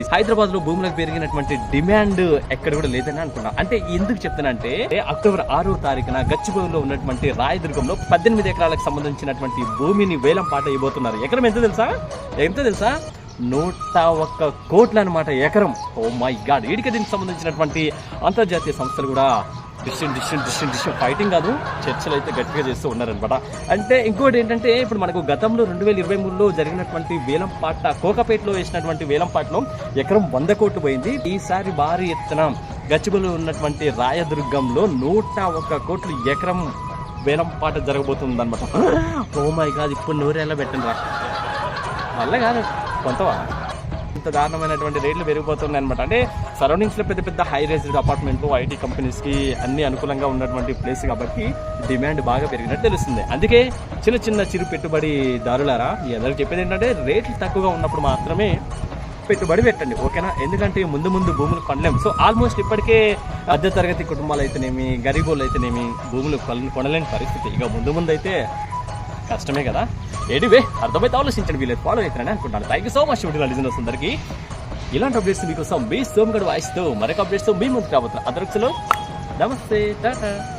హైదరాబాద్లో భూములకు పెరిగినటువంటి డిమాండ్ ఎక్కడ కూడా లేదని అనుకున్నా. అంటే ఎందుకు చెప్తానంటే అక్టోబర్ ఆరో తారీఖున గచ్చిబౌలిలో ఉన్నటువంటి రాయదుర్గంలో పద్దెనిమిది ఎకరాలకు సంబంధించినటువంటి భూమిని వేలం పాట ఇవ్వబోతున్నారు. ఎకరం ఎంత తెలుసా? ఎంత తెలుసా? నూట ఒక్క కోట్ల అనమాట ఎకరం. ఓ మై గాడ్ వీడికి దీనికి సంబంధించినటువంటి అంతర్జాతీయ సంస్థలు కూడా distant distant distant distant fighting కాదు చర్చలు అయితే గట్టిగా చేస్తూ ఉన్నారనమాట అంటే ఇంకోటి ఏంటంటే ఇప్పుడు మనకు గతంలో రెండు వేల ఇరవై మూడులో జరిగినటువంటి వేలం పాట కోకపేటలో వేసినటువంటి వేలం పాటలో ఎకరం వంద కోట్లు పోయింది. ఈసారి భారీ ఎత్తున గచ్చిబౌలిలో ఉన్నటువంటి రాయదుర్గంలో నూట ఒక్క కోట్లు ఎకరం వేలం పాట జరగబోతుంది అనమాట ఓ మై గాడ్ ఇప్పుడు నూరేళ్ళ పెట్టండి రా. వల్ల కాదు కొంతవా? ఇంత దారుణమైనటువంటి రేట్లు పెరిగిపోతున్నాయి అనమాట అంటే సరౌండింగ్స్లో పెద్ద పెద్ద హై రేజ్డ్ అపార్ట్మెంట్లు ఐటీ కంపెనీస్కి అన్ని అనుకూలంగా ఉన్నటువంటి ప్లేస్ కాబట్టి డిమాండ్ బాగా పెరిగినట్టు తెలుస్తుంది. అందుకే చిన్న చిన్న చిరు పెట్టుబడి దారులారా మీ చెప్పేది ఏంటంటే రేట్లు తక్కువగా ఉన్నప్పుడు మాత్రమే పెట్టుబడి పెట్టండి ఓకేనా? ఎందుకంటే ముందు ముందు భూములు కొనలేము. సో ఆల్మోస్ట్ ఇప్పటికే అద్దె తరగతి కుటుంబాలు అయితేనేమి గరీబోళ్ళు అయితేనేమి భూములు కొన- కొనలేని పరిస్థితి. ఇక ముందు ముందు అయితే కష్టమే కదా. ఎడివే అర్థమైతే ఆలోచించండి వీళ్ళు ఫాలో అవుతారని అనుకుంటాను thank you so much video listeners అందరికీ. ఇలాంటి అప్డేట్స్ మీకోసం మీ సోమగడ్ వాయిస్తో మరొక అప్డేట్స్తో మీ ముందుకు రాబోతున్నారు అదర్క్స్లో నమస్తే టాటా.